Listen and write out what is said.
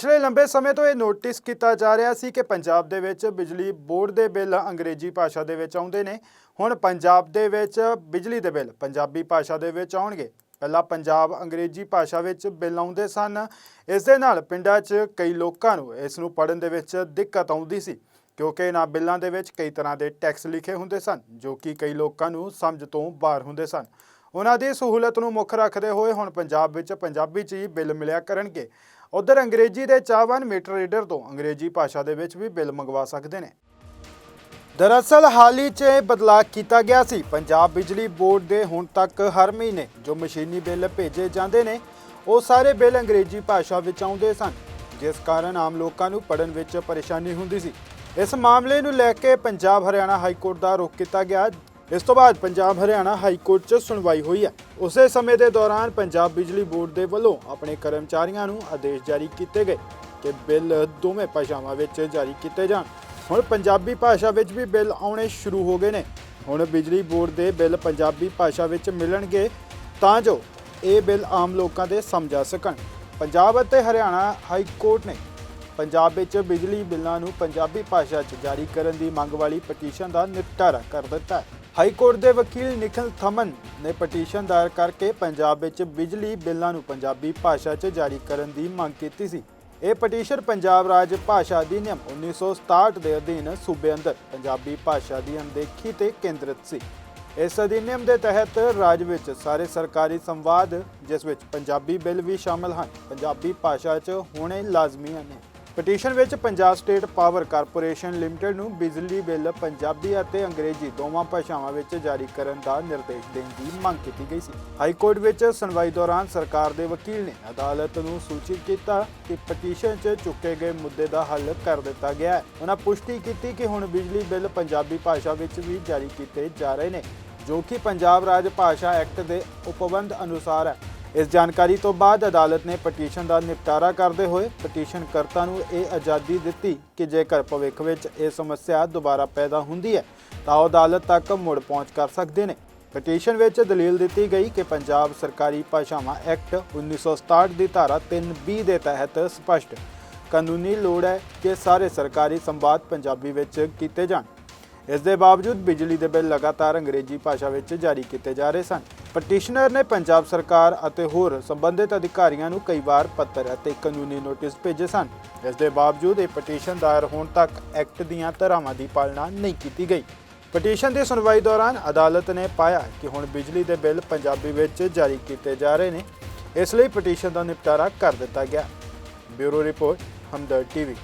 ਪਿਛਲੇ ਲੰਬੇ ਸਮੇਂ ਤੋਂ ਇਹ ਨੋਟਿਸ ਕੀਤਾ ਜਾ ਰਿਹਾ ਸੀ ਕਿ ਪੰਜਾਬ ਦੇ ਵਿੱਚ ਬਿਜਲੀ ਬੋਰਡ ਦੇ ਬਿੱਲ ਅੰਗਰੇਜ਼ੀ ਭਾਸ਼ਾ ਦੇ ਵਿੱਚ ਆਉਂਦੇ ਨੇ। ਹੁਣ ਪੰਜਾਬ ਦੇ ਵਿੱਚ ਬਿਜਲੀ ਦੇ ਬਿੱਲ ਪੰਜਾਬੀ ਭਾਸ਼ਾ ਦੇ ਵਿੱਚ ਆਉਣਗੇ। ਪਹਿਲਾਂ ਪੰਜਾਬ ਅੰਗਰੇਜ਼ੀ ਭਾਸ਼ਾ ਵਿੱਚ ਬਿੱਲ ਆਉਂਦੇ ਸਨ। ਇਸ ਦੇ ਨਾਲ ਪਿੰਡਾਂ 'ਚ ਕਈ ਲੋਕਾਂ ਨੂੰ ਇਸ ਨੂੰ ਪੜ੍ਹਨ ਦੇ ਵਿੱਚ ਦਿੱਕਤ ਆਉਂਦੀ ਸੀ, ਕਿਉਂਕਿ ਇਹਨਾਂ ਬਿੱਲਾਂ ਦੇ ਵਿੱਚ ਕਈ ਤਰ੍ਹਾਂ ਦੇ ਟੈਕਸ ਲਿਖੇ ਹੁੰਦੇ ਸਨ, ਜੋ ਕਿ ਕਈ ਲੋਕਾਂ ਨੂੰ ਸਮਝ ਤੋਂ ਬਾਹਰ ਹੁੰਦੇ ਸਨ। ਉਹਨਾਂ ਦੀ ਸਹੂਲਤ ਨੂੰ ਮੁੱਖ ਰੱਖਦੇ ਹੋਏ ਹੁਣ ਪੰਜਾਬ ਵਿੱਚ ਪੰਜਾਬੀ 'ਚ ਹੀ ਬਿੱਲ ਮਿਲਿਆ ਕਰਨਗੇ। ਉਧਰ ਅੰਗਰੇਜ਼ੀ ਦੇ ਚਾਹਵਾਨ ਮੀਟਰ ਰੀਡਰ ਤੋਂ ਅੰਗਰੇਜ਼ੀ ਭਾਸ਼ਾ ਦੇ ਵਿੱਚ ਵੀ ਬਿੱਲ ਮੰਗਵਾ ਸਕਦੇ ਨੇ। ਦਰਅਸਲ ਹਾਲ ਹੀ 'ਚ ਇਹ ਬਦਲਾਅ ਕੀਤਾ ਗਿਆ ਸੀ। ਪੰਜਾਬ ਬਿਜਲੀ ਬੋਰਡ ਦੇ ਹੁਣ ਤੱਕ ਹਰ ਮਹੀਨੇ ਜੋ ਮਸ਼ੀਨੀ ਬਿੱਲ ਭੇਜੇ ਜਾਂਦੇ ਨੇ, ਉਹ ਸਾਰੇ ਬਿੱਲ ਅੰਗਰੇਜ਼ੀ ਭਾਸ਼ਾ ਵਿੱਚ ਆਉਂਦੇ ਸਨ, ਜਿਸ ਕਾਰਨ ਆਮ ਲੋਕਾਂ ਨੂੰ ਪੜਨ ਵਿੱਚ ਪਰੇਸ਼ਾਨੀ ਹੁੰਦੀ ਸੀ। ਇਸ ਮਾਮਲੇ ਨੂੰ ਲੈ ਕੇ ਪੰਜਾਬ ਹਰਿਆਣਾ ਹਾਈ ਕੋਰਟ ਦਾ ਰੁਖ ਕੀਤਾ ਗਿਆ ਇਸ ਤੋਂ ਬਾਅਦ ਪੰਜਾਬ ਹਰਿਆਣਾ ਹਾਈ ਕੋਰਟ 'ਚ ਸੁਣਵਾਈ ਹੋਈ ਹੈ। ਉਸੇ ਸਮੇਂ ਦੇ ਦੌਰਾਨ ਪੰਜਾਬ ਬਿਜਲੀ ਬੋਰਡ ਦੇ ਵੱਲੋਂ ਆਪਣੇ ਕਰਮਚਾਰੀਆਂ ਨੂੰ ਆਦੇਸ਼ ਜਾਰੀ ਕੀਤੇ ਗਏ ਕਿ ਬਿੱਲ ਦੋਵੇਂ ਭਾਸ਼ਾਵਾਂ ਵਿੱਚ ਜਾਰੀ ਕੀਤੇ ਜਾਣ। ਹੁਣ ਪੰਜਾਬੀ ਭਾਸ਼ਾ ਵਿੱਚ ਵੀ ਬਿੱਲ ਆਉਣੇ ਸ਼ੁਰੂ ਹੋ ਗਏ ਨੇ। ਹੁਣ ਬਿਜਲੀ ਬੋਰਡ ਦੇ ਬਿੱਲ ਪੰਜਾਬੀ ਭਾਸ਼ਾ ਵਿੱਚ ਮਿਲਣਗੇ ਤਾਂ ਜੋ ਇਹ ਬਿੱਲ ਆਮ ਲੋਕਾਂ ਦੇ ਸਮਝ ਆ ਸਕਣ। ਪੰਜਾਬ ਅਤੇ ਹਰਿਆਣਾ ਹਾਈ ਕੋਰਟ ਨੇ ਪੰਜਾਬ ਵਿੱਚ ਬਿਜਲੀ ਬਿੱਲਾਂ ਨੂੰ ਪੰਜਾਬੀ ਭਾਸ਼ਾ 'ਚ ਜਾਰੀ ਕਰਨ ਦੀ ਮੰਗ ਵਾਲੀ ਪਟੀਸ਼ਨ ਦਾ ਨਿਪਟਾਰਾ ਕਰ ਦਿੱਤਾ ਹੈ। ਹਾਈ ਕੋਰਟ ਦੇ ਵਕੀਲ ਨਿਖਿਲ ਥਮਨ ਨੇ ਪਟੀਸ਼ਨ ਦਾਇਰ ਕਰਕੇ ਪੰਜਾਬ ਵਿੱਚ ਬਿਜਲੀ ਬਿੱਲਾਂ ਨੂੰ ਪੰਜਾਬੀ ਭਾਸ਼ਾ 'ਚ ਜਾਰੀ ਕਰਨ ਦੀ ਮੰਗ ਕੀਤੀ ਸੀ। ਇਹ ਪਟੀਸ਼ਨ ਪੰਜਾਬ ਰਾਜ ਭਾਸ਼ਾ ਅਧਿਨਿਯਮ 1967 ਦੇ ਅਧੀਨ ਸੂਬੇ ਅੰਦਰ ਪੰਜਾਬੀ ਭਾਸ਼ਾ ਦੀ ਅਣਦੇਖੀ ਤੇ ਕੇਂਦਰਿਤ ਸੀ। ਇਸ ਅਧਿਨਿਯਮ ਦੇ ਤਹਿਤ ਰਾਜ ਵਿੱਚ ਸਾਰੇ ਸਰਕਾਰੀ ਸੰਵਾਦ, ਜਿਸ ਵਿੱਚ ਪੰਜਾਬੀ ਬਿੱਲ ਵੀ ਸ਼ਾਮਲ ਹਨ, ਪੰਜਾਬੀ ਭਾਸ਼ਾ 'ਚ ਹੋਣੇ ਲਾਜ਼ਮੀ ਹਨ। ਪਟੀਸ਼ਨ ਵਿੱਚ Punjab state power corporation limited ਨੂੰ ਬਿਜਲੀ ਬਿੱਲ, ਪੰਜਾਬੀ ਅਤੇ ਅੰਗਰੇਜ਼ੀ ਦੋਵਾਂ ਭਾਸ਼ਾਵਾਂ ਵਿੱਚ ਜਾਰੀ ਕਰਨ ਦਾ ਨਿਰਦੇਸ਼ ਦੇਣ ਦੀ ਮੰਗ ਕੀਤੀ ਗਈ ਸੀ। ਹਾਈ ਕੋਰਟ ਵਿੱਚ ਸੁਣਵਾਈ ਦੌਰਾਨ ਸਰਕਾਰ ਦੇ ਵਕੀਲ ਨੇ ਅਦਾਲਤ ਨੂੰ ਸੂਚਿਤ ਕੀਤਾ ਕਿ ਪਟੀਸ਼ਨ 'ਚ ਚੁੱਕੇ ਗਏ ਮੁੱਦੇ ਦਾ ਹੱਲ ਕਰ ਦਿੱਤਾ ਗਿਆ ਹੈ। ਉਹਨਾਂ ਪੁਸ਼ਟੀ ਕੀਤੀ ਕਿ ਹੁਣ ਬਿਜਲੀ ਬਿੱਲ ਪੰਜਾਬੀ ਭਾਸ਼ਾ ਵਿੱਚ ਵੀ ਜਾਰੀ ਕੀਤੇ ਜਾ ਰਹੇ ਨੇ, ਜੋ ਕਿ ਪੰਜਾਬ ਰਾਜ ਭਾਸ਼ਾ ਐਕਟ ਦੇ ਉਪਬੰਧ ਅਨੁਸਾਰ ਹੈ। ਇਸ ਜਾਣਕਾਰੀ ਤੋਂ ਬਾਅਦ ਅਦਾਲਤ ਨੇ ਪਟੀਸ਼ਨ ਦਾ ਨਿਪਟਾਰਾ ਕਰਦੇ ਹੋਏ ਪਟੀਸ਼ਨਕਰਤਾ ਨੂੰ ਇਹ ਆਜ਼ਾਦੀ ਦਿੱਤੀ ਕਿ ਜੇਕਰ ਭਵਿੱਖ ਵਿੱਚ ਇਹ ਸਮੱਸਿਆ ਦੁਬਾਰਾ ਪੈਦਾ ਹੁੰਦੀ ਹੈ, ਤਾਂ ਉਹ ਅਦਾਲਤ ਤੱਕ ਮੁੜ ਪਹੁੰਚ ਕਰ ਸਕਦੇ ਨੇ। ਪਟੀਸ਼ਨ ਵਿੱਚ ਦਲੀਲ ਦਿੱਤੀ ਗਈ ਕਿ ਪੰਜਾਬ ਸਰਕਾਰੀ ਭਾਸ਼ਾਵਾਂ ਐਕਟ 1967 ਦੀ ਧਾਰਾ 3B ਦੇ ਤਹਿਤ ਸਪਸ਼ਟ ਕਾਨੂੰਨੀ ਲੋੜ ਹੈ ਕਿ ਸਾਰੇ ਸਰਕਾਰੀ ਸੰਵਾਦ ਪੰਜਾਬੀ ਵਿੱਚ ਕੀਤੇ ਜਾਣ। ਇਸ ਦੇ ਬਾਵਜੂਦ ਬਿਜਲੀ ਦੇ ਬਿੱਲ ਲਗਾਤਾਰ ਅੰਗਰੇਜ਼ੀ ਭਾਸ਼ਾ ਵਿੱਚ ਜਾਰੀ ਕੀਤੇ ਜਾ ਰਹੇ ਸਨ। ਪਟੀਸ਼ਨਰ ਨੇ ਪੰਜਾਬ ਸਰਕਾਰ ਅਤੇ ਹੋਰ ਸੰਬੰਧਿਤ ਅਧਿਕਾਰੀਆਂ ਨੂੰ ਕਈ ਵਾਰ ਪੱਤਰ ਅਤੇ ਕਾਨੂੰਨੀ ਨੋਟਿਸ ਭੇਜੇ ਸਨ। ਇਸ ਦੇ ਬਾਵਜੂਦ ਇਹ ਪਟੀਸ਼ਨ ਦਾਇਰ ਹੋਣ ਤੱਕ ਐਕਟ ਦੀਆਂ ਧਾਰਾਵਾਂ ਦੀ ਪਾਲਣਾ ਨਹੀਂ ਕੀਤੀ ਗਈ। ਪਟੀਸ਼ਨ ਦੀ ਸੁਣਵਾਈ ਦੌਰਾਨ ਅਦਾਲਤ ਨੇ ਪਾਇਆ ਕਿ ਹੁਣ ਬਿਜਲੀ ਦੇ ਬਿੱਲ ਪੰਜਾਬੀ ਵਿੱਚ ਜਾਰੀ ਕੀਤੇ ਜਾ ਰਹੇ ਨੇ। ਇਸ ਲਈ ਪਟੀਸ਼ਨ ਦਾ ਨਿਪਟਾਰਾ ਕਰ ਦਿੱਤਾ ਗਿਆ। Bureau report Hamdard TV.